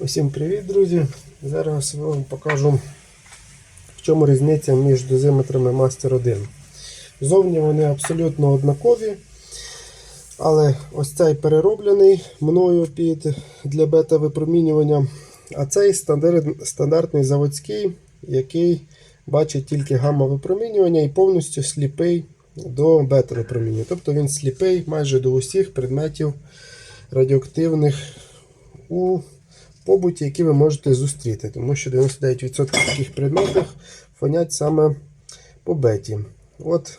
Усім привіт, друзі! Зараз вам покажу, в чому різниця між дозиметрами Master 1. Зовні вони абсолютно однакові, але ось цей перероблений мною під для бета-випромінювання, а цей стандартний заводський, який бачить тільки гамма-випромінювання і повністю сліпий до бета-випромінювання. Тобто він сліпий майже до усіх предметів радіоактивних у побуті, які ви можете зустріти, тому що 99% таких предметів фонять саме по беті. От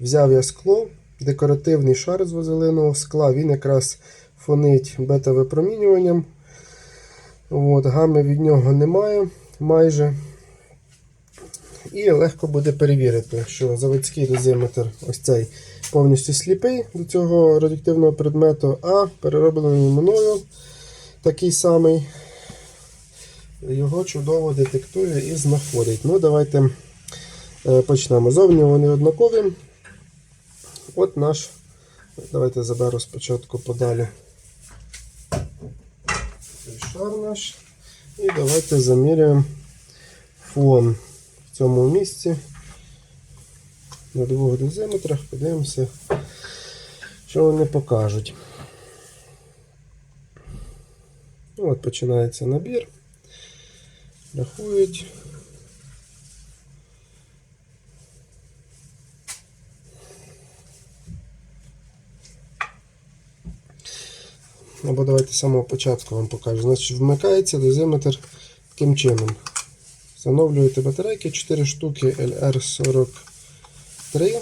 взяв я скло, декоративний шар з вазелинового скла, він якраз фонить бета-випромінюванням. Гами від нього немає майже. І легко буде перевірити, що заводський дозиметр ось цей повністю сліпий до цього радіоактивного предмету, а перероблений мною такий самий його чудово детектує і знаходить. Ну, давайте е, почнемо. Зовні вони однакові. От наш. Давайте заберу спочатку подалі цей шар наш. І давайте заміряємо фон в цьому місці. На двох дозиметрах подивимося, що вони покажуть. Ну, От починається набір. Рахують. Або давайте з самого початку вам покажу. Значить, вмикається дозиметр таким чином. Встановлюєте батарейки 4 штуки LR43,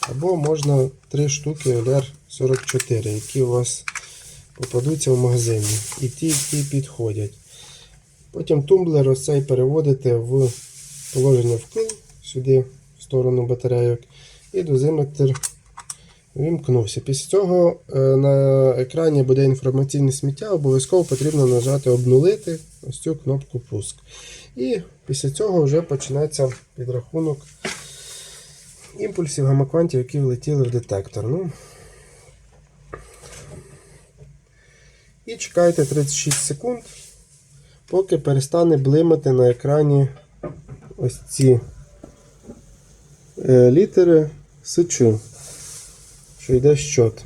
або можна 3 штуки LR44, які у вас попадуться в магазині. І ті, і ті підходять. Потім тумблер ось цей переводите в положення вкл, сюди, в сторону батарейок, і дозиметр вимкнувся. Після цього е, на екрані буде інформаційне сміття, обов'язково потрібно нажати обнулити ось цю кнопку пуск. І після цього вже починається підрахунок імпульсів гамаквантів, які влетіли в детектор. Ну, І чекайте 36 секунд, поки перестане блимати на екрані ось ці е, літери СЧ, що йде щот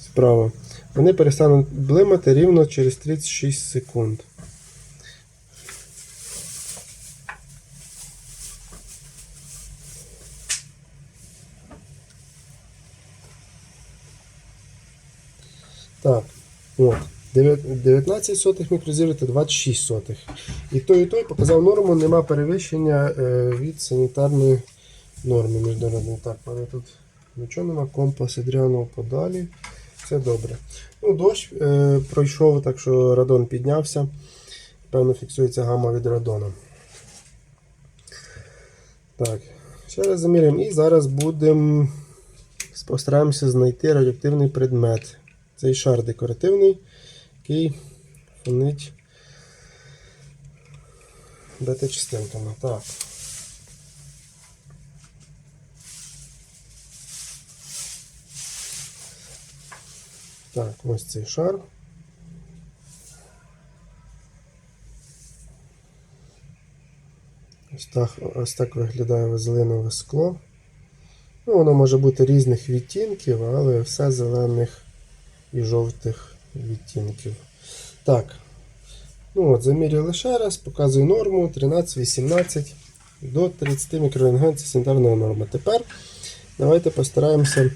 справа. Вони перестануть блимати рівно через 36 секунд. Так, от. 19 сотих мікрозір та 26 сотих. І той, і той показав норму, нема перевищення е, від санітарної норми міжнародної. Так, в тут нічого нема, компас Адріанов подалі. Все добре. Ну, Дощ е, пройшов, так що радон піднявся. Певно, фіксується гамма від радона. Так, ще раз заміряємо. І зараз будемо постараємося знайти радіоактивний предмет. Цей шар декоративний який фонить бета-частинками. Так. Так, ось цей шар. Ось так, ось так виглядає вазелинове скло. Ну, Воно може бути різних відтінків, але все зелених і жовтих відтінків. Так. Ну от, Заміряли ще раз, показую норму 13-18 до 30 мікрорентген це санітарна. Тепер давайте постараємося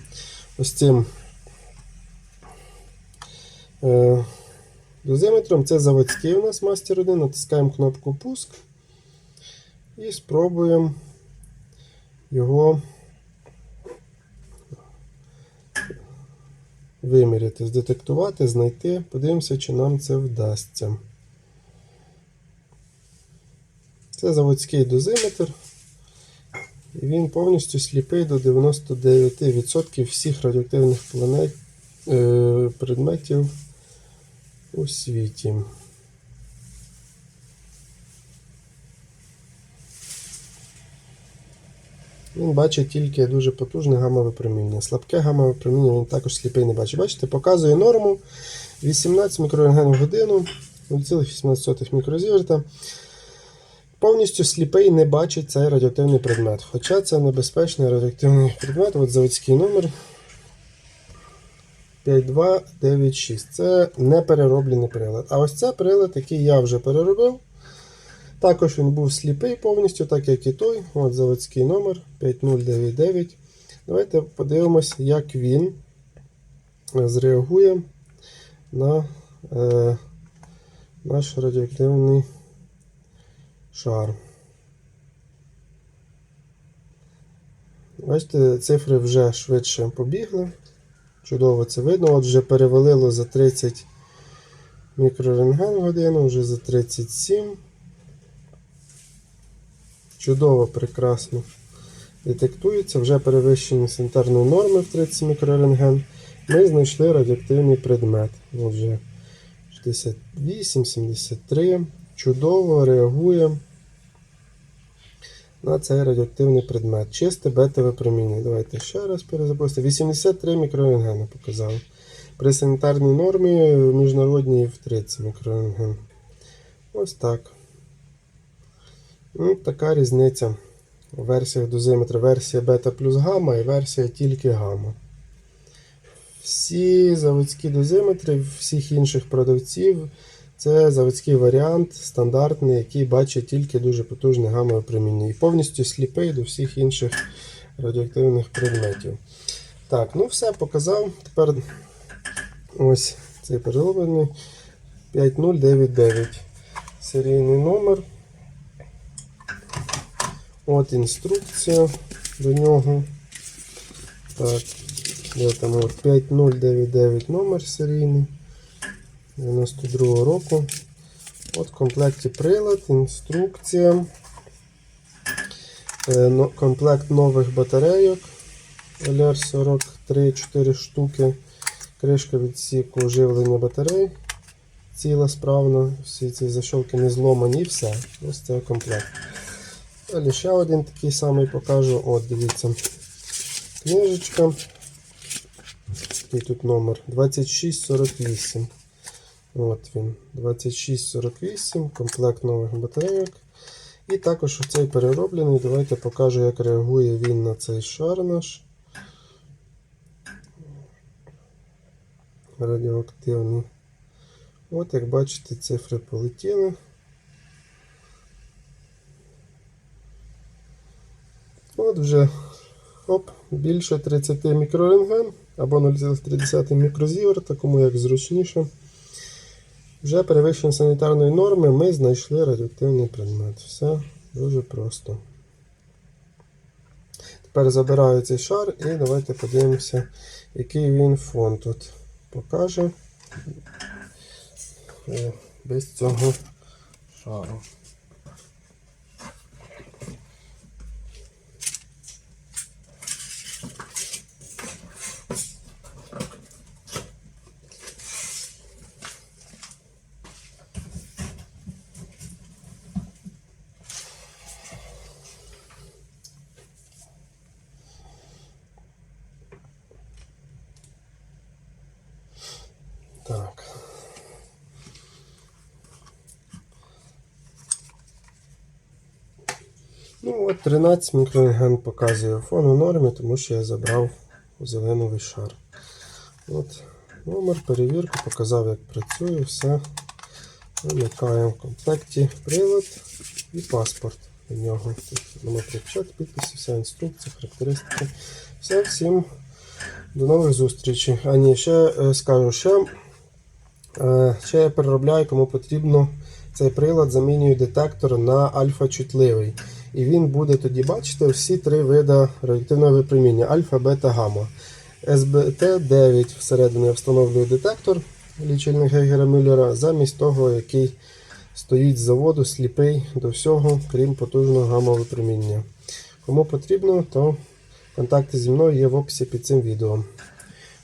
ось цим е, дозиметром. Це заводський у нас мастер 1. Натискаємо кнопку пуск і спробуємо його. Виміряти, здетектувати, знайти. Подивимося, чи нам це вдасться. Це заводський дозиметр. І він повністю сліпий до 99% всіх радіоактивних планет, е, предметів у світі. Він бачить тільки дуже потужне гамма-випромінення. Слабке гамма-випромінення він також сліпий не бачить. Бачите, показує норму 18 мікрорентген в годину. 0,18 мікрозіверта. Повністю сліпий не бачить цей радіоактивний предмет. Хоча це небезпечний радіоактивний предмет, от заводський номер 5296. Це не перероблений прилад. А ось це прилад, який я вже переробив. Також він був сліпий повністю, так як і той. От заводський номер 5099. Давайте подивимось, як він зреагує на е, наш радіоактивний шар. Бачите, цифри вже швидше побігли. Чудово це видно. От вже перевалило за 30 мікрорентген в годину, вже за 37. Чудово, прекрасно детектується, вже перевищені санітарної норми в 30 мікрорентген. Ми знайшли радіоактивний предмет. От вже 68, 73. Чудово реагує на цей радіоактивний предмет. Чисте бетове проміння. Давайте ще раз перезапустимо. 83 мікрорентгена показав. При санітарній нормі міжнародній в 30 мікрорентген. Ось так. Ну, така різниця у версіях дозиметра. Версія бета плюс гамма і версія тільки гамма. Всі заводські дозиметри всіх інших продавців це заводський варіант, стандартний, який бачить тільки дуже потужне гамове проміння. І повністю сліпий до всіх інших радіоактивних предметів. Так, ну все, показав. Тепер ось цей перероблений 5099. Серійний номер. От інструкція до нього. Так, де там от 5099 номер серійний 92 року. От в комплекті прилад, інструкція. Е, Комплект нових батарейок LR43 4 штуки. Кришка відсіку живлення батарей. Ціла справна, всі ці защолки не зломані і все. Ось це комплект. Далі ще один такий самий покажу. От, дивіться. Книжечка. Який тут номер? 2648. От він. 2648, комплект нових батарейок. І також оцей перероблений. Давайте покажу, як реагує він на цей шар наш. Радіоактивний. От, як бачите, цифри полетіли. От вже оп, більше 30 мікрорентген або 0,3 мікрозіверта, кому як зручніше. Вже перевищення санітарної норми ми знайшли радіоактивний предмет. Все дуже просто. Тепер забираю цей шар і давайте подивимося, який він фон тут покаже е, без цього шару. Ну от 13 мікрорентген показує фон у нормі, тому що я забрав зеленовий шар. От номер, перевірку, показав, як працює, все. Вимикаємо в комплекті прилад і паспорт до нього. Номер припечат, підписи, вся інструкція, характеристики. Все, всім до нових зустрічей. А ні, ще е, скажу, ще Е, Ще я переробляю, кому потрібно цей прилад, замінюю детектор на альфа-чутливий. І він буде тоді бачити всі три види радіоактивного випроміння альфа, бета, гамма. СБТ-9 всередині я встановлюю детектор лічильник Гейгера Мюллера, замість того, який стоїть з заводу, сліпий до всього, крім потужного гамма випроміння. Кому потрібно, то контакти зі мною є в описі під цим відео.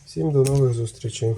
Всім до нових зустрічей.